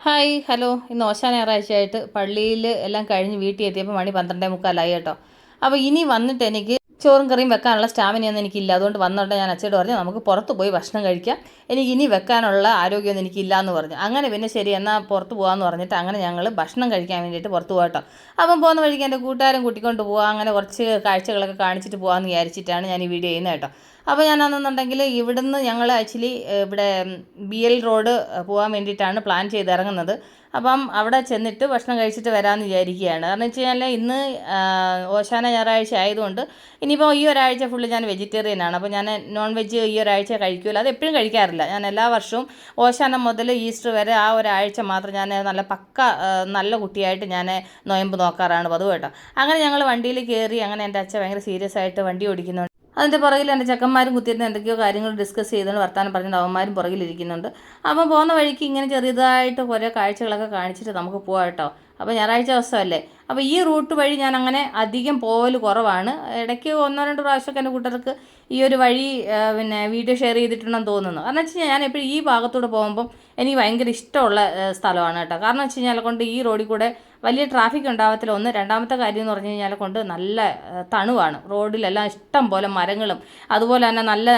Hi hello. ഇന്ന് ഓശാന ഞായറാഴ്ചയായിട്ട് പള്ളിയിൽ എല്ലാം കഴിഞ്ഞ് വീട്ടിൽ എത്തിയപ്പോൾ മണി പന്ത്രണ്ടേ മുക്കാലായി കേട്ടോ. അപ്പോൾ ഇനി വന്നിട്ട് എനിക്ക് ചോറും കറിയും വെക്കാനുള്ള സ്റ്റാമിനയൊന്നും എനിക്കില്ല. അതുകൊണ്ട് വന്നോട്ടെ ഞാൻ അച്ഛയോട് പറഞ്ഞു നമുക്ക് പുറത്ത് പോയി ഭക്ഷണം കഴിക്കാം. എനിക്ക് ഇനി വെക്കാനുള്ള ആരോഗ്യമൊന്നും എനിക്കില്ല എന്ന് പറഞ്ഞു. അങ്ങനെ പിന്നെ ശരി എന്നാൽ പുറത്ത് പോകാമെന്ന് പറഞ്ഞിട്ട് അങ്ങനെ ഞങ്ങൾ ഭക്ഷണം കഴിക്കാൻ വേണ്ടിയിട്ട് പുറത്ത് പോകട്ടോ അപ്പം പോകുന്ന വഴിക്ക് എന്റെ കൂട്ടുകാരും കൂട്ടിക്കൊണ്ട് പോകാം അങ്ങനെ കുറച്ച് കാഴ്ചകളൊക്കെ കാണിച്ചിട്ട് പോകാമെന്ന് വിചാരിച്ചിട്ടാണ് ഞാൻ ഈ വീഡിയോ ചെയ്യുന്നത് കേട്ടോ. അപ്പോൾ ഞാൻ ഞാനാണെന്നുണ്ടെങ്കിൽ ഇവിടുന്ന് ഞങ്ങൾ ആക്ച്വലി ഇവിടെ ബി എൽ റോഡ് പോകാൻ വേണ്ടിയിട്ടാണ് പ്ലാൻ ചെയ്ത് ഇറങ്ങുന്നത്. അപ്പം അവിടെ ചെന്നിട്ട് ഭക്ഷണം കഴിച്ചിട്ട് വരാമെന്ന് വിചാരിക്കുകയാണ്. കാരണം വെച്ച് കഴിഞ്ഞാൽ ഇന്ന് ഓശാന ഞായറാഴ്ച ആയതുകൊണ്ട് ഇനിയിപ്പോൾ ഈ ഒരാഴ്ച ഫുള്ള് ഞാൻ വെജിറ്റേറിയൻ ആണ്. അപ്പോൾ ഞാൻ നോൺ വെജ് ഈ ഒരാഴ്ച കഴിക്കില്ല അത് എപ്പോഴും കഴിക്കാറില്ല. ഞാൻ എല്ലാ വർഷവും ഓശാന മുതൽ ഈസ്റ്റർ വരെ ആ ഒരാഴ്ച മാത്രം ഞാൻ നല്ല പക്ക നല്ല കുട്ടിയായിട്ട് ഞാൻ നോയമ്പ് നോക്കാറാണ് പതിവ് കേട്ടോ. അങ്ങനെ ഞങ്ങൾ വണ്ടിയിൽ കയറി അങ്ങനെ എന്റെ അച്ഛൻ ഭയങ്കര സീരിയസ് ആയിട്ട് വണ്ടി ഓടിക്കുന്നുണ്ട്. അതിന്റെ പുറകിൽ എന്റെ ചെക്കന്മാരും കുത്തിയിരുന്ന് എന്തൊക്കെയോ കാര്യങ്ങൾ ഡിസ്കസ് ചെയ്തുകൊണ്ട് വർത്താനം പറഞ്ഞിട്ട് അവന്മാരും പുറകിലിരിക്കുന്നുണ്ട് അപ്പം പോകുന്ന വഴിക്ക് ഇങ്ങനെ ചെറിയതായിട്ട് കുറേ കാഴ്ചകളൊക്കെ കാണിച്ചിട്ട് നമുക്ക് പോകാം കേട്ടോ. അപ്പോൾ ഞായറാഴ്ച ദിവസമല്ലേ? അപ്പോൾ ഈ റൂട്ട് വഴി ഞാൻ അങ്ങനെ അധികം പോകൽ കുറവാണ്. ഇടയ്ക്ക് ഒന്നോ രണ്ടോ പ്രാവശ്യമൊക്കെ എന്റെ കൂട്ടർക്ക് ഈ ഒരു വഴി പിന്നെ വീഡിയോ ഷെയർ ചെയ്തിട്ടുണ്ടെന്ന് തോന്നുന്നു. കാരണം വെച്ച് കഴിഞ്ഞാൽ ഞാൻ എപ്പോഴും ഈ ഭാഗത്തൂടെ പോകുമ്പം എനിക്ക് ഭയങ്കര ഇഷ്ടമുള്ള സ്ഥലമാണ് കേട്ടോ. കാരണം വെച്ച് കഴിഞ്ഞാൽ കൊണ്ട് ഈ റോഡിൽ കൂടെ വലിയ ട്രാഫിക് ഉണ്ടാകത്തില്ല ഒന്ന് രണ്ടാമത്തെ കാര്യം എന്ന് പറഞ്ഞു കഴിഞ്ഞാൽ കൊണ്ട് നല്ല തണുവാണ്. റോഡിലെല്ലാം ഇഷ്ടം പോലെ മരങ്ങളും അതുപോലെ തന്നെ നല്ല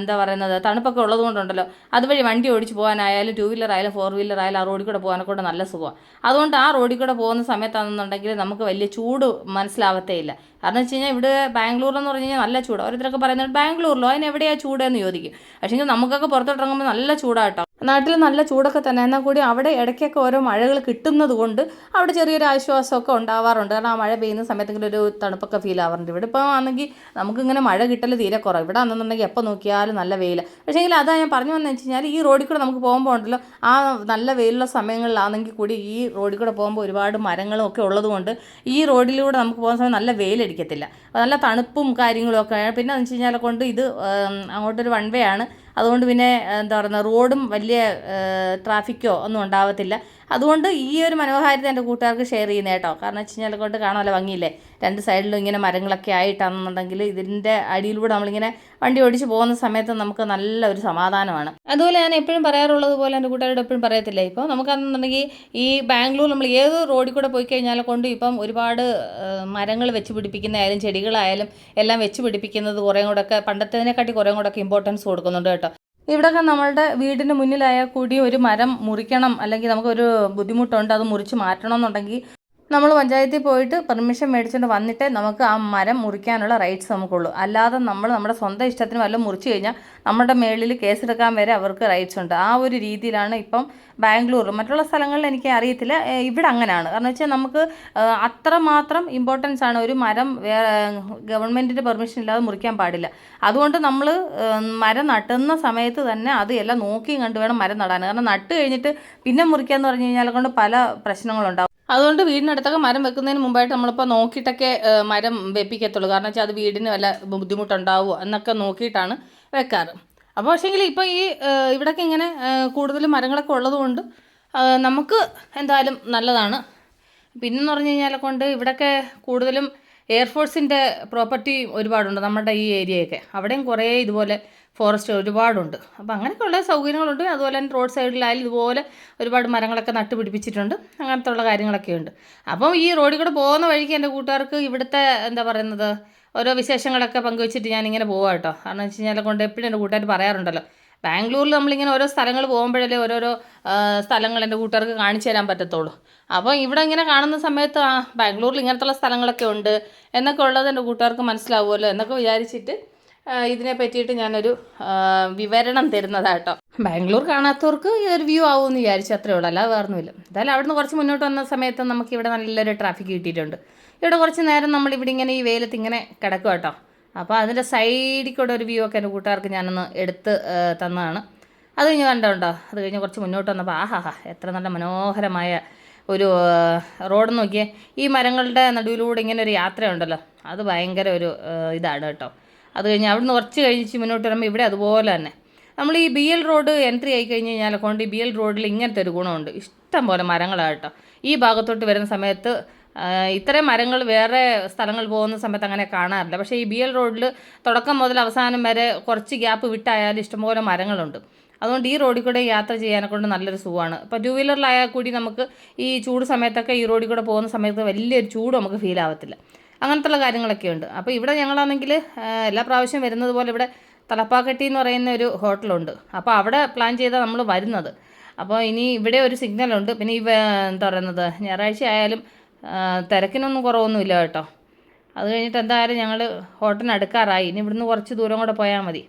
എന്താ പറയുന്നത് തണുപ്പൊക്കെ ഉള്ളത് കൊണ്ടുണ്ടല്ലോ. അതുവഴി വണ്ടി ഓടിച്ച് പോകാനായാലും ടൂ വീലർ ആയാലും ഫോർ വീലർ ആയാലും ആ റോഡിൽ കൂടെ പോകാനൊക്കെ കൊണ്ട് നല്ല സുഖമാണ് അതുകൊണ്ട് ആ റോഡിൽ കൂടെ പോകുന്ന സമയത്താണെന്നുണ്ടെങ്കിൽ നമുക്ക് വലിയ ചൂട് മനസ്സിലാവത്തേ ഇല്ല. കാരണം വെച്ച് കഴിഞ്ഞാൽ ഇവിടെ ബാംഗ്ലൂർ എന്ന് പറഞ്ഞു കഴിഞ്ഞാൽ നല്ല ചൂട്. ഓരോരുത്തരൊക്കെ പറയുന്നത് ബാംഗ്ലൂരിലോ? അതിന് എവിടെയാണ് എന്ന് ചോദിക്കും. പക്ഷേ നമുക്കൊക്കെ പുറത്തോട്ട് ഇറങ്ങുമ്പോൾ നല്ല ചൂടാട്ടോ നാട്ടിൽ നല്ല ചൂടൊക്കെ തന്നെ. എന്നാൽ കൂടി അവിടെ ഇടയ്ക്കൊക്കെ ഓരോ മഴകൾ കിട്ടുന്നത് കൊണ്ട് അവിടെ ചെറിയൊരു ആശ്വാസമൊക്കെ ഉണ്ടാവാറുണ്ട്. കാരണം ആ മഴ പെയ്യുന്ന സമയത്തെങ്കിലും ഒരു തണുപ്പൊക്കെ ഫീൽ ആവാറുണ്ട്. ഇവിടെ ഇപ്പോൾ ആണെങ്കിൽ നമുക്കിങ്ങനെ മഴ കിട്ടൽ തീരെ കുറവ്. ഇവിടെ ആണെന്നുണ്ടെങ്കിൽ എപ്പോൾ നോക്കിയാലും നല്ല വെയിൽ പക്ഷേ എങ്കിൽ അതാ ഞാൻ പറഞ്ഞു വന്നു വെച്ച് കഴിഞ്ഞാൽ ഈ റോഡിൽ കൂടെ നമുക്ക് പോകുമ്പോൾ ഉണ്ടല്ലോ ആ നല്ല വെയിലുള്ള സമയങ്ങളിലാണെങ്കിൽ കൂടി ഈ റോഡിൽ കൂടെ പോകുമ്പോൾ ഒരുപാട് മരങ്ങളും ഒക്കെ ഉള്ളതുകൊണ്ട് ഈ റോഡിലൂടെ നമുക്ക് പോകുന്ന സമയം നല്ല വെയിലടിക്കത്തില്ല. നല്ല തണുപ്പും കാര്യങ്ങളും ഒക്കെ. പിന്നെ എന്ന് വെച്ച് കഴിഞ്ഞാൽ കൊണ്ട് ഇത് അങ്ങോട്ടൊരു വൺ വേ ആണ്. അതുകൊണ്ട് പിന്നെ എന്താ പറയുക റോഡും വലിയ ട്രാഫിക്കോ ഒന്നും ഉണ്ടാവത്തില്ല. അതുകൊണ്ട് ഈ ഒരു മനോഹാരിത എന്റെ കൂട്ടുകാർക്ക് ഷെയർ ചെയ്യുന്നത് കേട്ടോ. കാരണം വെച്ച് കഴിഞ്ഞാൽ കൊണ്ട് കാണാമല്ലോ ഭംഗിയില്ലേ? രണ്ട് സൈഡിലും ഇങ്ങനെ മരങ്ങളൊക്കെ ആയിട്ടാണെന്നുണ്ടെങ്കിൽ ഇതിന്റെ അടിയിലൂടെ നമ്മളിങ്ങനെ വണ്ടി ഓടിച്ച് പോകുന്ന സമയത്ത് നമുക്ക് നല്ല ഒരു സമാധാനമാണ്. അതുപോലെ ഞാൻ എപ്പോഴും പറയാറുള്ളത് പോലെ എന്റെ കൂട്ടുകാരോട് എപ്പോഴും പറയത്തില്ലേ? ഇപ്പോൾ നമുക്കാണെന്നുണ്ടെങ്കിൽ ഈ ബാംഗ്ലൂർ നമ്മൾ ഏത് റോഡിൽ കൂടെ പോയി കഴിഞ്ഞാൽ കൊണ്ട് ഇപ്പം ഒരുപാട് മരങ്ങൾ വെച്ച് പിടിപ്പിക്കുന്നതായാലും ചെടികളായാലും എല്ലാം വെച്ച് പിടിപ്പിക്കുന്നത് കുറേ കൂടെയൊക്കെ പണ്ടത്തേതിനെക്കാട്ടി കുറേ കൂടെയൊക്കെ ഇമ്പോർട്ടൻസ് കൊടുക്കുന്നുണ്ട് കേട്ടോ. ഇവിടെയൊക്കെ നമ്മളുടെ വീടിന് മുന്നിലായാൽ കൂടി ഒരു മരം മുറിക്കണം അല്ലെങ്കിൽ നമുക്കൊരു ബുദ്ധിമുട്ടുണ്ട് അത് മുറിച്ച് മാറ്റണം എന്നുണ്ടെങ്കിൽ നമ്മൾ പഞ്ചായത്തിൽ പോയിട്ട് പെർമിഷൻ മേടിച്ചുകൊണ്ട് വന്നിട്ടേ നമുക്ക് ആ മരം മുറിക്കാനുള്ള റൈറ്റ്സ് നമുക്കുള്ളൂ. അല്ലാതെ നമ്മൾ നമ്മുടെ സ്വന്തം ഇഷ്ടത്തിന് വല്ലതും മുറിച്ച് കഴിഞ്ഞാൽ നമ്മുടെ മേളിൽ കേസെടുക്കാൻ വരെ അവർക്ക് റൈറ്റ്സ് ഉണ്ട്. ആ ഒരു രീതിയിലാണ് ഇപ്പം ബാംഗ്ലൂർ. മറ്റുള്ള സ്ഥലങ്ങളിൽ എനിക്ക് അറിയത്തില്ല. ഇവിടെ അങ്ങനെയാണ് കാരണം വെച്ചാൽ നമുക്ക് അത്രമാത്രം ഇമ്പോർട്ടൻസ് ആണ് ഒരു മരം വേറെ ഗവൺമെന്റിന്റെ പെർമിഷൻ ഇല്ലാതെ മുറിക്കാൻ പാടില്ല. അതുകൊണ്ട് നമ്മൾ മരം നട്ടുന്ന സമയത്ത് തന്നെ അത് എല്ലാം നോക്കിയും കണ്ടു വേണം മരം നടാൻ. കാരണം നട്ട് കഴിഞ്ഞിട്ട് പിന്നെ മുറിക്കുക മുറിക്കാന്ന് പറഞ്ഞു കഴിഞ്ഞാൽ കൊണ്ട് പല പ്രശ്നങ്ങളുണ്ടാവും. അതുകൊണ്ട് വീടിനടുത്തൊക്കെ മരം വെക്കുന്നതിന് മുമ്പായിട്ട് നമ്മളിപ്പോൾ നോക്കിയിട്ടൊക്കെ മരം വെപ്പിക്കത്തുള്ളൂ. കാരണം വെച്ചാൽ അത് വീടിന് വല്ല ബുദ്ധിമുട്ടുണ്ടാവുമോ എന്നൊക്കെ നോക്കിയിട്ടാണ് വെക്കാറ്. അപ്പോൾ പക്ഷേങ്കിൽ ഇപ്പോൾ ഈ ഇവിടെയൊക്കെ ഇങ്ങനെ കൂടുതൽ മരങ്ങളൊക്കെ ഉള്ളതുകൊണ്ട് നമുക്ക് എന്തായാലും നല്ലതാണ്. പിന്നെന്ന് പറഞ്ഞു കഴിഞ്ഞാൽ കൊണ്ട് ഇവിടെയൊക്കെ കൂടുതലും എയർഫോഴ്സിന്റെ പ്രോപ്പർട്ടി ഒരുപാടുണ്ട് നമ്മുടെ ഈ ഏരിയയൊക്കെ. അവിടെയും കുറേ ഇതുപോലെ ഫോറസ്റ്റ് ഒരുപാടുണ്ട്. അപ്പോൾ അങ്ങനെയൊക്കെയുള്ള സൗകര്യങ്ങളുണ്ട്. അതുപോലെ തന്നെ റോഡ് സൈഡിലായാലും ഇതുപോലെ ഒരുപാട് മരങ്ങളൊക്കെ നട്ട് പിടിപ്പിച്ചിട്ടുണ്ട്. അങ്ങനത്തെ ഉള്ള കാര്യങ്ങളൊക്കെ ഉണ്ട് അപ്പം ഈ റോഡിൽ കൂടെ പോകുന്ന വഴിക്ക് എന്റെ കൂട്ടുകാർക്ക് ഇവിടുത്തെ എന്താ പറയുന്നത് ഓരോ വിശേഷങ്ങളൊക്കെ പങ്കുവെച്ചിട്ട് ഞാനിങ്ങനെ പോവാം കേട്ടോ. കാരണം വെച്ച് കഴിഞ്ഞാൽ കൊണ്ട് എപ്പോഴും എന്റെ കൂട്ടുകാർ പറയാറുണ്ടല്ലോ. ബാംഗ്ലൂരിൽ നമ്മളിങ്ങനെ ഓരോ സ്ഥലങ്ങൾ പോകുമ്പോഴല്ലേ ഓരോരോ സ്ഥലങ്ങൾ എന്റെ കൂട്ടുകാർക്ക് കാണിച്ചു തരാൻ പറ്റത്തുള്ളൂ. അപ്പോൾ ഇവിടെ ഇങ്ങനെ കാണുന്ന സമയത്ത് ആ ബാംഗ്ലൂരിൽ ഇങ്ങനത്തുള്ള സ്ഥലങ്ങളൊക്കെ ഉണ്ട് എന്നൊക്കെ ഉള്ളത് എന്റെ കൂട്ടുകാർക്ക് മനസ്സിലാവുമല്ലോ എന്നൊക്കെ വിചാരിച്ചിട്ട് ഇതിനെ പറ്റിയിട്ട് ഞാനൊരു വിവരണം തരുന്നതാട്ടോ. ബാംഗ്ലൂർ കാണാത്തവർക്ക് ഈ ഒരു വ്യൂ ആവുമെന്ന് വിചാരിച്ചു അത്രേ ഉള്ളൂ. അല്ലാതെ വേറൊന്നുമില്ല. എന്തായാലും അവിടുന്ന് കുറച്ച് മുന്നോട്ട് വന്ന സമയത്ത് നമുക്ക് ഇവിടെ നല്ലൊരു ട്രാഫിക് കിട്ടിയിട്ടുണ്ട്. ഇവിടെ കുറച്ച് നേരം നമ്മൾ ഇവിടെ ഇങ്ങനെ ഈ വെയിലത്ത് ഇങ്ങനെ കിടക്കും കേട്ടോ അപ്പോൾ അതിന്റെ സൈഡിൽ കൂടെ ഒരു വ്യൂ ഒക്കെ എന്റെ കൂട്ടുകാർക്ക് ഞാനൊന്ന് എടുത്ത് തന്നതാണ്. അത് കഴിഞ്ഞ് കണ്ടോണ്ടോ? അത് കഴിഞ്ഞ് കുറച്ച് മുന്നോട്ട് വന്നപ്പോൾ ആഹാഹാ എത്ര നല്ല മനോഹരമായ ഒരു റോഡ് നോക്കിയേ. ഈ മരങ്ങളുടെ നടുവിലൂടെ ഇങ്ങനെ ഒരു യാത്രയുണ്ടല്ലോ. അത് ഭയങ്കര ഒരു ഇതാണ് കേട്ടോ അത് കഴിഞ്ഞ് അവിടുന്ന് കുറച്ച് കഴിഞ്ഞ് മുന്നോട്ട് വരുമ്പോൾ ഇവിടെ അതുപോലെ തന്നെ. നമ്മൾ ഈ ബി എൽ റോഡ് എൻട്രി ആയി കഴിഞ്ഞ് കഴിഞ്ഞാൽ കൊണ്ട് ബി എൽ റോഡിൽ ഇങ്ങനത്തെ ഒരു ഗുണമുണ്ട്. ഇഷ്ടം പോലെ മരങ്ങളാട്ടോ ഈ ഭാഗത്തോട്ട് വരുന്ന സമയത്ത് ഇത്രയും മരങ്ങൾ വേറെ സ്ഥലങ്ങൾ പോകുന്ന സമയത്ത് അങ്ങനെ കാണാറില്ല. പക്ഷേ ഈ ബി എൽ റോഡിൽ തുടക്കം മുതൽ അവസാനം വരെ കുറച്ച് ഗ്യാപ്പ് വിട്ടായാലും ഇഷ്ടംപോലെ മരങ്ങളുണ്ട്. അതുകൊണ്ട് ഈ റോഡിൽ കൂടെ യാത്ര ചെയ്യാനെ കൊണ്ട് നല്ലൊരു സുഖമാണ്. ഇപ്പോൾ ടു വീലറിലായാൽ കൂടി നമുക്ക് ഈ ചൂട് സമയത്തൊക്കെ ഈ റോഡിൽ കൂടെ പോകുന്ന സമയത്ത് വലിയൊരു ചൂട് നമുക്ക് ഫീൽ ആവത്തില്ല. അങ്ങനത്തുള്ള കാര്യങ്ങളൊക്കെ ഉണ്ട് അപ്പോൾ ഇവിടെ ഞങ്ങളാണെങ്കിൽ എല്ലാ പ്രാവശ്യം വരുന്നത് പോലെ ഇവിടെ തലപ്പാക്കട്ടി എന്ന് പറയുന്ന ഒരു ഹോട്ടലുണ്ട്. അപ്പോൾ അവിടെ പ്ലാൻ ചെയ്താൽ നമ്മൾ വരുന്നത്. അപ്പോൾ ഇനി ഇവിടെ ഒരു സിഗ്നലുണ്ട് പിന്നെ ഈ എന്താ പറയുന്നത് ഞായറാഴ്ച ആയാലും തിരക്കിനൊന്നും കുറവൊന്നുമില്ല കേട്ടോ. അത് കഴിഞ്ഞിട്ട് എന്തായാലും ഞങ്ങൾ ഹോട്ടലിന് അടുക്കാറായി. ഇനി ഇവിടുന്ന് കുറച്ച് ദൂരം കൂടെ പോയാൽ മതി.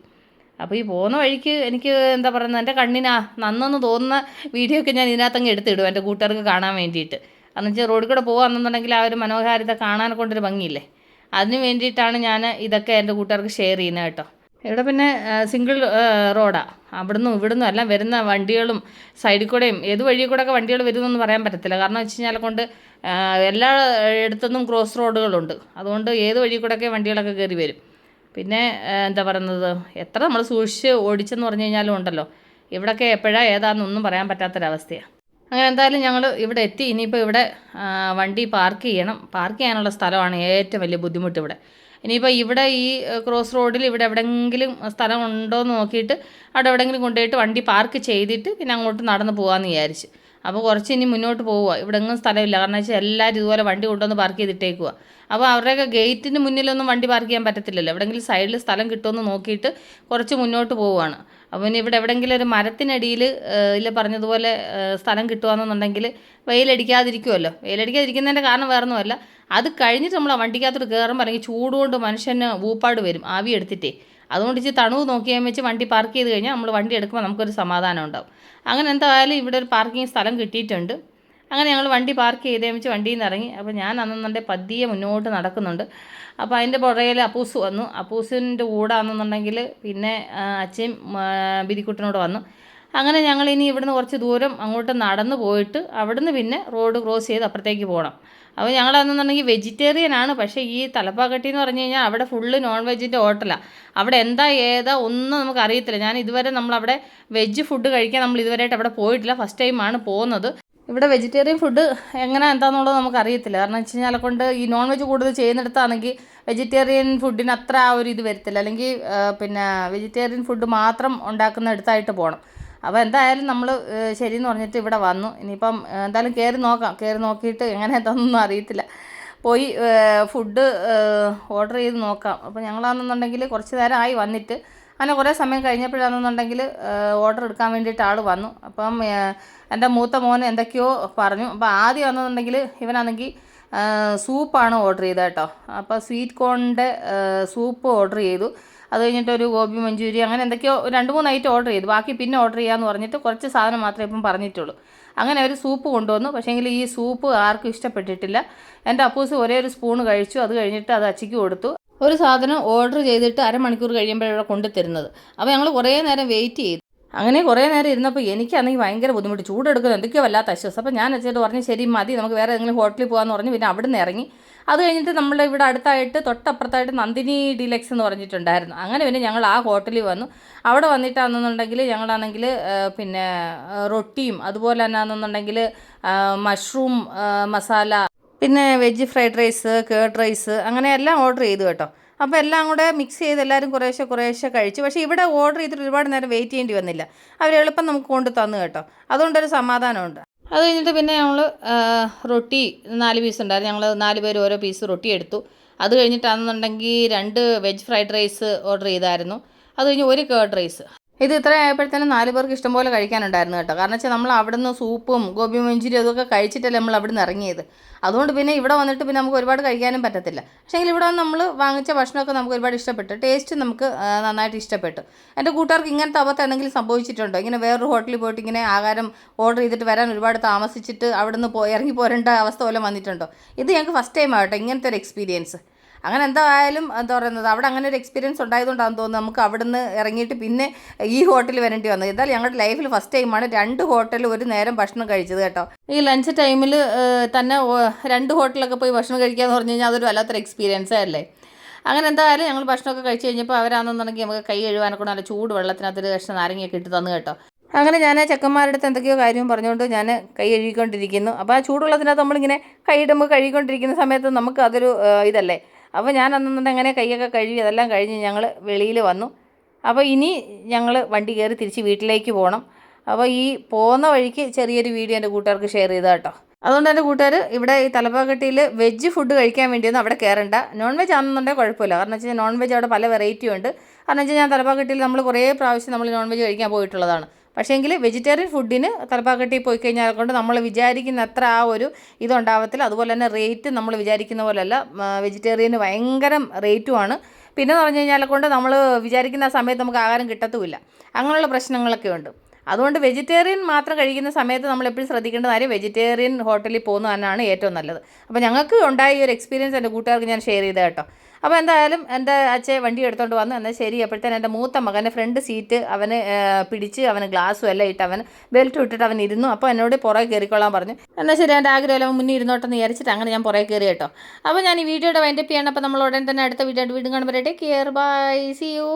അപ്പോൾ ഈ പോകുന്ന വഴിക്ക് എനിക്ക് എന്താ പറയുന്നത് എന്റെ കണ്ണിനാ നന്നെന്ന് തോന്നുന്ന വീഡിയോ ഒക്കെ ഞാൻ ഇതിനകത്തങ്ങ് എടുത്തിടും എന്റെ കൂട്ടുകാർക്ക് കാണാൻ വേണ്ടിയിട്ട്. എന്ന് വെച്ചാൽ റോഡിൽ കൂടെ പോകുകയാണെന്നുണ്ടെങ്കിൽ ആ ഒരു മനോഹാരിത കാണാൻ കൊണ്ടൊരു ഭംഗിയില്ലേ? അതിന് വേണ്ടിയിട്ടാണ് ഞാൻ ഇതൊക്കെ എന്റെ കൂട്ടുകാർക്ക് ഷെയർ ചെയ്യുന്നത് കേട്ടോ. ഇവിടെ പിന്നെ സിംഗിൾ റോഡാണ് അവിടുന്നും ഇവിടുന്നും എല്ലാം വരുന്ന വണ്ടികളും സൈഡിൽ കൂടെയും ഏത് വഴി കൂടെ ഒക്കെ വണ്ടികൾ വരുമെന്നൊന്നും പറയാൻ പറ്റത്തില്ല. കാരണം വെച്ച് കഴിഞ്ഞാൽ കൊണ്ട് എല്ലാ ഇടത്തുനിന്നും ക്രോസ് റോഡുകളുണ്ട് അതുകൊണ്ട് ഏത് വഴി കൂടെയൊക്കെ വണ്ടികളൊക്കെ കയറി വരും. പിന്നെ എന്താ പറയുന്നത്? എത്ര നമ്മൾ സൂക്ഷിച്ച് ഓടിച്ചെന്ന് പറഞ്ഞു കഴിഞ്ഞാലും ഉണ്ടല്ലോ. ഇവിടെയൊക്കെ എപ്പോഴാണ് ഏതാണെന്നൊന്നും പറയാൻ പറ്റാത്തൊരവസ്ഥയാണ് അങ്ങനെ എന്തായാലും ഞങ്ങൾ ഇവിടെ എത്തി. ഇനിയിപ്പോൾ ഇവിടെ വണ്ടി പാർക്ക് ചെയ്യണം. പാർക്ക് ചെയ്യാനുള്ള സ്ഥലമാണ് ഏറ്റവും വലിയ ബുദ്ധിമുട്ട് ഇവിടെ. ഇനിയിപ്പോൾ ഇവിടെ ഈ ക്രോസ് റോഡിൽ ഇവിടെ എവിടെയെങ്കിലും സ്ഥലം ഉണ്ടോ എന്ന് നോക്കിയിട്ട് അവിടെ എവിടെയെങ്കിലും കൊണ്ടുപോയിട്ട് വണ്ടി പാർക്ക് ചെയ്തിട്ട് പിന്നെ അങ്ങോട്ട് നടന്ന് പോകാമെന്ന് വിചാരിച്ച്. അപ്പോൾ കുറച്ച് ഇനി മുന്നോട്ട് പോവുക. ഇവിടെ എങ്ങും സ്ഥലമില്ല. കാരണം വെച്ചാൽ എല്ലാവരും ഇതുപോലെ വണ്ടി കൊണ്ടുവന്ന് പാർക്ക് ചെയ്തിട്ടേക്കുക അപ്പോൾ അവരുടെയൊക്കെ ഗേറ്റിന് മുന്നിലൊന്നും വണ്ടി പാർക്ക് ചെയ്യാൻ പറ്റത്തില്ലല്ലോ. എവിടെയെങ്കിലും സൈഡിൽ സ്ഥലം കിട്ടുമെന്ന് നോക്കിയിട്ട് കുറച്ച് മുന്നോട്ട് പോവുകയാണ്. അപ്പോൾ പിന്നെ ഇവിടെ എവിടെയെങ്കിലും ഒരു മരത്തിനടിയിൽ ഇല്ല പറഞ്ഞതുപോലെ സ്ഥലം കിട്ടുകയാണെന്നുണ്ടെങ്കിൽ വെയിലടിക്കാതിരിക്കുമല്ലോ വെയിലടിക്കാതിരിക്കുന്നതിന്റെ കാരണം വേറൊന്നുമല്ല. അത് കഴിഞ്ഞിട്ട് നമ്മൾ വണ്ടിക്കകത്തോട് കയറുമ്പോൾ അല്ലെങ്കിൽ ചൂട് കൊണ്ട് മനുഷ്യന് ഊപ്പാട് വരും ആവി എടുത്തിട്ടേ. അതുകൊണ്ട് ഇച്ചിരി തണുവ് നോക്കിയാൽ വെച്ച് വണ്ടി പാർക്ക് ചെയ്ത് കഴിഞ്ഞാൽ നമ്മൾ വണ്ടി എടുക്കുമ്പോൾ നമുക്കൊരു സമാധാനം ഉണ്ടാവും. അങ്ങനെ എന്തായാലും ഇവിടെ ഒരു പാർക്കിംഗ് സ്ഥലം കിട്ടിയിട്ടുണ്ട്. അങ്ങനെ ഞങ്ങൾ വണ്ടി പാർക്ക് ചെയ്തേ വെച്ച് വണ്ടിയിൽ നിന്ന് ഇറങ്ങി അപ്പോൾ ഞാൻ അന്നെന്നുണ്ടെ പതിയെ മുന്നോട്ട് നടക്കുന്നുണ്ട്. അപ്പോൾ അതിന്റെ പുറകിൽ അപ്പൂസ് വന്നു. അപ്പൂസിന്റെ കൂടെ ആണെന്നുണ്ടെങ്കിൽ പിന്നെ അച്ഛയും ബിരിക്കുട്ടനോട് വന്നു. അങ്ങനെ ഞങ്ങൾ ഇനി ഇവിടുന്ന് കുറച്ച് ദൂരം അങ്ങോട്ട് നടന്നു പോയിട്ട് അവിടുന്ന് പിന്നെ റോഡ് ക്രോസ് ചെയ്ത് അപ്പുറത്തേക്ക് പോകണം. അപ്പോൾ ഞങ്ങൾ അന്നെന്നുണ്ടെങ്കിൽ വെജിറ്റേറിയൻ ആണ്. പക്ഷേ ഈ തലപ്പാക്കട്ടി എന്ന് പറഞ്ഞു കഴിഞ്ഞാൽ അവിടെ ഫുള്ള് നോൺ വെജിന്റെ ഹോട്ടലാണ് അവിടെ എന്താ ഏതാ ഒന്നും നമുക്ക് അറിയത്തില്ല. ഞാൻ ഇതുവരെ നമ്മളവിടെ വെജ് ഫുഡ് കഴിക്കാൻ നമ്മൾ ഇതുവരെയായിട്ട് അവിടെ പോയിട്ടില്ല. ഫസ്റ്റ് ടൈമാണ് പോകുന്നത്. ഇവിടെ വെജിറ്റേറിയൻ ഫുഡ് എങ്ങനെ എന്താണെന്നുള്ളത് നമുക്ക് അറിയത്തില്ല കാരണം വെച്ച് കഴിഞ്ഞാൽ കൊണ്ട് ഈ നോൺ വെജ് കൂടുതൽ ചെയ്യുന്നിടത്താണെങ്കിൽ വെജിറ്റേറിയൻ ഫുഡിന് അത്ര ആ ഒരു ഇത് വരത്തില്ല. അല്ലെങ്കിൽ പിന്നെ വെജിറ്റേറിയൻ ഫുഡ് മാത്രം ഉണ്ടാക്കുന്ന അടുത്തായിട്ട് പോകണം അപ്പോൾ എന്തായാലും നമ്മൾ ശരിയെന്ന് പറഞ്ഞിട്ട് ഇവിടെ വന്നു. ഇനിയിപ്പം എന്തായാലും കയറി നോക്കാം. കയറി നോക്കിയിട്ട് എങ്ങനെ എന്താണെന്നൊന്നും അറിയത്തില്ല. പോയി ഫുഡ് ഓർഡർ ചെയ്ത് നോക്കാം. അപ്പോൾ ഞങ്ങളാണെന്നുണ്ടെങ്കിൽ കുറച്ച് നേരം ആയി വന്നിട്ട് അങ്ങനെ കുറേ സമയം കഴിഞ്ഞപ്പോഴാണെന്നുണ്ടെങ്കിൽ ഓർഡർ എടുക്കാൻ വേണ്ടിയിട്ട് ആൾ വന്നു. അപ്പം എന്റെ മൂത്ത മോൻ എന്തൊക്കെയോ പറഞ്ഞു. അപ്പോൾ ആദ്യം വന്നെന്നുണ്ടെങ്കിൽ ഇവനാണെങ്കിൽ സൂപ്പാണ് ഓർഡർ ചെയ്തത് കേട്ടോ. അപ്പോൾ സ്വീറ്റ് കോണിന്റെ സൂപ്പ് ഓർഡർ ചെയ്തു. അത് കഴിഞ്ഞിട്ട് ഒരു ഗോബി മഞ്ചൂരി അങ്ങനെ എന്തൊക്കെയോ രണ്ട് മൂന്ന് ഐറ്റം ഓർഡർ ചെയ്തു. ബാക്കി പിന്നെ ഓർഡർ ചെയ്യാമെന്ന് പറഞ്ഞിട്ട് കുറച്ച് സാധനം മാത്രമേ ഇപ്പം പറഞ്ഞിട്ടുള്ളൂ. അങ്ങനെ ഒരു സൂപ്പ് കൊണ്ടുവന്നു. പക്ഷേങ്കിൽ ഈ സൂപ്പ് ആർക്കും ഇഷ്ടപ്പെട്ടിട്ടില്ല. എന്റെ അപ്പൂസ് ഒരേ ഒരു സ്പൂണ് കഴിച്ചു. അത് കഴിഞ്ഞിട്ട് അത് അച്ചിക്ക് കൊടുത്തു. ഒരു സാധനം ഓർഡർ ചെയ്തിട്ട് അരമണിക്കൂർ കഴിയുമ്പോഴാണ് കൊണ്ടുതരുന്നത് അപ്പോൾ ഞങ്ങൾ കുറേ നേരം വെയിറ്റ് ചെയ്തു. അങ്ങനെ കുറേ നേരം ഇരുന്നപ്പോൾ എനിക്കാണെങ്കിൽ ഭയങ്കര ബുദ്ധിമുട്ട്. ചൂടെടുക്കുന്നത് എന്തൊക്കെയോ വല്ലാത്ത അശ്വാസം. അപ്പോൾ ഞാൻ അച്ഛനോട് പറഞ്ഞു ശരി മതി. നമുക്ക് വേറെ ഏതെങ്കിലും ഹോട്ടലിൽ പോകാമെന്ന് പറഞ്ഞു. പിന്നെ അവിടെ നിന്ന് ഇറങ്ങി. അത് കഴിഞ്ഞിട്ട് നമ്മൾ ഇവിടെ അടുത്തായിട്ട് തൊട്ടപ്പുറത്തായിട്ട് നന്ദിനി ഡിലക്സ് എന്ന് പറഞ്ഞിട്ടുണ്ടായിരുന്നു. അങ്ങനെ പിന്നെ ഞങ്ങൾ ആ ഹോട്ടലിൽ വന്നു. അവിടെ വന്നിട്ടാണെന്നുണ്ടെങ്കിൽ ഞങ്ങളാണെങ്കിൽ പിന്നെ റൊട്ടിയും അതുപോലെ തന്നെ ആണെന്നുണ്ടെങ്കിൽ മഷ്റൂം മസാല പിന്നെ veg fried rice curd rice അങ്ങനെ എല്ലാം ഓർഡർ ചെയ്തു കേട്ടോ. അപ്പോൾ എല്ലാം കൂടെ മിക്സ് ചെയ്ത് എല്ലാവരും കുറേശ്ശെ കുറേശ്ശെ കഴിച്ചു. പക്ഷേ ഇവിടെ ഓർഡർ ചെയ്തിട്ട് ഒരുപാട് നേരം വെയിറ്റ് ചെയ്യേണ്ടി വന്നില്ല. അവർ എളുപ്പം നമുക്ക് കൊണ്ട് തന്നു കേട്ടോ. അതുകൊണ്ടൊരു സമാധാനമുണ്ട്. അത് കഴിഞ്ഞിട്ട് പിന്നെ ഞങ്ങൾ റൊട്ടി നാല് പീസ് ഉണ്ടായിരുന്നു. ഞങ്ങൾ നാല് പേര് ഓരോ പീസ് റൊട്ടി എടുത്തു. അത് കഴിഞ്ഞിട്ടാണെന്നുണ്ടെങ്കിൽ രണ്ട് വെജ് ഫ്രൈഡ് റൈസ് ഓർഡർ ചെയ്തായിരുന്നു. അത് കഴിഞ്ഞ് ഒരു കേർഡ് റൈസ് ഇത് ഇത്ര ആയപ്പോഴത്തേനും നാല് പേർക്ക് ഇഷ്ടംപോലെ കഴിക്കാനുണ്ടായിരുന്നു കേട്ടോ. കാരണം വെച്ചാൽ നമ്മൾ അവിടുന്ന് സൂപ്പും ഗോപി മഞ്ചൂരി അതൊക്കെ കഴിച്ചിട്ടല്ലേ നമ്മൾ അവിടുന്ന് ഇറങ്ങിയത്. അതുകൊണ്ട് പിന്നെ ഇവിടെ വന്നിട്ട് പിന്നെ നമുക്ക് ഒരുപാട് കഴിക്കാനും പറ്റത്തില്ല. പക്ഷേ ഇവിടെ വന്ന് നമ്മൾ വാങ്ങിച്ച ഭക്ഷണമൊക്കെ നമുക്ക് ഒരുപാട് ഇഷ്ടപ്പെട്ടു. ടേസ്റ്റ് നമുക്ക് നന്നായിട്ട് ഇഷ്ടപ്പെട്ടു. എന്റെ കൂട്ടുകാർക്ക് ഇങ്ങനത്തെ അബദ്ധം എന്തെങ്കിലും സംഭവിച്ചിട്ടുണ്ടോ? ഇങ്ങനെ വേറൊരു ഹോട്ടലിൽ പോയിട്ട് ഇങ്ങനെ ആഹാരം ഓർഡർ ചെയ്തിട്ട് വരാൻ ഒരുപാട് താമസിച്ചിട്ട് അവിടുന്ന് പോ ഇറങ്ങി പോരേണ്ട അവസ്ഥ പോലെ വന്നിട്ടുണ്ടോ? ഇത് ഞങ്ങൾക്ക് ഫസ്റ്റ് ടൈം ആവട്ടെ ഇങ്ങനത്തെ ഒരു എക്സ്പീരിയൻസ് അങ്ങനെ എന്തായാലും എന്താ പറയുന്നത് അവിടെ അങ്ങനെ ഒരു എക്സ്പീരിയൻസ് ഉണ്ടായതുകൊണ്ടാണെന്ന് തോന്നുന്നു നമുക്ക് അവിടുന്ന് ഇറങ്ങിയിട്ട് പിന്നെ ഈ ഹോട്ടലിൽ വരേണ്ടി വന്നത്. എന്തായാലും ഞങ്ങളുടെ ലൈഫിൽ ഫസ്റ്റ് ടൈമാണ് രണ്ട് ഹോട്ടലിൽ ഒരു നേരം ഭക്ഷണം കഴിച്ചത് കേട്ടോ. ഈ ലഞ്ച് ടൈമിൽ തന്നെ രണ്ട് ഹോട്ടലൊക്കെ പോയി ഭക്ഷണം കഴിക്കുക എന്ന് പറഞ്ഞു കഴിഞ്ഞാൽ അതൊരു വല്ലാത്തൊരു എക്സ്പീരിയൻസ് അല്ലേ? അങ്ങനെ എന്തായാലും ഞങ്ങൾ ഭക്ഷണമൊക്കെ കഴിച്ചു കഴിഞ്ഞപ്പോൾ അവരാണെന്നുണ്ടെങ്കിൽ നമുക്ക് കൈ കഴുകാനൊക്കെ നല്ല ചൂട് വെള്ളത്തിനകത്തൊരു കഷ്ണം നാരങ്ങയൊക്കെ ഇട്ട് തന്നു കേട്ടോ. അങ്ങനെ ഞാൻ ആ ചെക്കന്മാരുടെ അടുത്ത് എന്തൊക്കെയോ കാര്യം പറഞ്ഞുകൊണ്ട് ഞാൻ കൈ കഴുകിക്കൊണ്ടിരിക്കുന്നു. അപ്പോൾ ആ ചൂടുള്ളതിനകത്ത് നമ്മളിങ്ങനെ നമുക്ക് കഴുകിക്കൊണ്ടിരിക്കുന്ന സമയത്ത് നമുക്ക് അതൊരു ഇതല്ലേ? അപ്പോൾ ഞാൻ അന്നുകൊണ്ട് അങ്ങനെ കൈയൊക്കെ കഴുകി അതെല്ലാം കഴിഞ്ഞ് ഞങ്ങൾ വെളിയിൽ വന്നു. അപ്പോൾ ഇനി ഞങ്ങൾ വണ്ടി കയറി തിരിച്ച് വീട്ടിലേക്ക് പോകണം അപ്പോൾ ഈ പോകുന്ന വഴിക്ക് ചെറിയൊരു വീഡിയോ എന്റെ കൂട്ടുകാർക്ക് ഷെയർ ചെയ്താൽ കേട്ടോ. അതുകൊണ്ട് എന്റെ കൂട്ടുകാർ ഇവിടെ ഈ തലപ്പാക്കട്ടിയിൽ വെജ് ഫുഡ് കഴിക്കാൻ വേണ്ടിയൊന്നും അവിടെ കയറണ്ട നോൺ വെജ് ആണെന്നുണ്ടെങ്കിൽ കുഴപ്പമില്ല. കാരണം വെച്ചാൽ നോൺ വെജ് അവിടെ പല വെറൈറ്റിയും ഉണ്ട്. കാരണം വെച്ചാൽ ഞാൻ തലപ്പാക്കട്ടിയിൽ നമ്മൾ കുറേ പ്രാവശ്യം നമ്മൾ നോൺ വെജ് കഴിക്കാൻ പോയിട്ടുള്ളതാണ്. പക്ഷേങ്കിൽ വെജിറ്റേറിയൻ ഫുഡിന് തലപ്പാക്കട്ടി പോയി കഴിഞ്ഞാൽ കൊണ്ട് നമ്മൾ വിചാരിക്കുന്ന അത്ര ആ ഒരു ഇതുണ്ടാവത്തില്ല. അതുപോലെ തന്നെ റേറ്റ് നമ്മൾ വിചാരിക്കുന്ന പോലെയല്ല വെജിറ്റേറിയന് ഭയങ്കര റേറ്റുമാണ് പിന്നെ എന്ന് പറഞ്ഞു കഴിഞ്ഞാൽ കൊണ്ട് നമ്മൾ വിചാരിക്കുന്ന സമയത്ത് നമുക്ക് ആഹാരം കിട്ടത്തുമില്ല. അങ്ങനെയുള്ള പ്രശ്നങ്ങളൊക്കെ ഉണ്ട്. അതുകൊണ്ട് വെജിറ്റേറിയൻ മാത്രം കഴിക്കുന്ന സമയത്ത് നമ്മൾ എപ്പോഴും ശ്രദ്ധിക്കേണ്ട കാര്യം വെജിറ്റേറിയൻ ഹോട്ടലിൽ പോകുന്ന തന്നെയാണ് ഏറ്റവും നല്ലത്. അപ്പോൾ ഞങ്ങൾക്ക് ഉണ്ടായ ഈ ഒരു എക്സ്പീരിയൻസ് എന്റെ കൂട്ടുകാർക്ക് ഞാൻ ഷെയർ ചെയ്ത കേട്ടോ. അപ്പോൾ എന്തായാലും എന്റെ അച്ഛൻ വണ്ടി എടുത്തോണ്ട് വന്നു. എന്നാൽ ശരി. അപ്പോഴത്തേനും എന്റെ മൂത്ത മകന്റെ ഫ്രണ്ട് സീറ്റ് അവന് പിടിച്ച് അവന് ഗ്ലാസ്സും എല്ലാം ഇട്ട് അവൻ ബെൽറ്റ് ഇട്ടിട്ട് അവൻ ഇരുന്നു. അപ്പോൾ എന്നോട് പുറകെ കയറിക്കൊള്ളാൻ പറഞ്ഞു. എന്നാൽ ശരി. എന്റെ ആഗ്രഹം അവൻ മുന്നേ ഇരുന്നോട്ടെന്ന് വിചാരിച്ചിട്ട് അങ്ങനെ ഞാൻ പുറകെ കയറി കേട്ടോ. അപ്പോൾ ഞാൻ ഈ വീഡിയോയുടെ വൈൻഡപ്പ് ചെയ്യണം. അപ്പോൾ നമ്മൾ ഉടൻ തന്നെ അടുത്ത വീഡിയോ വീണ്ടും കാണുമ്പോൾ take care bye see you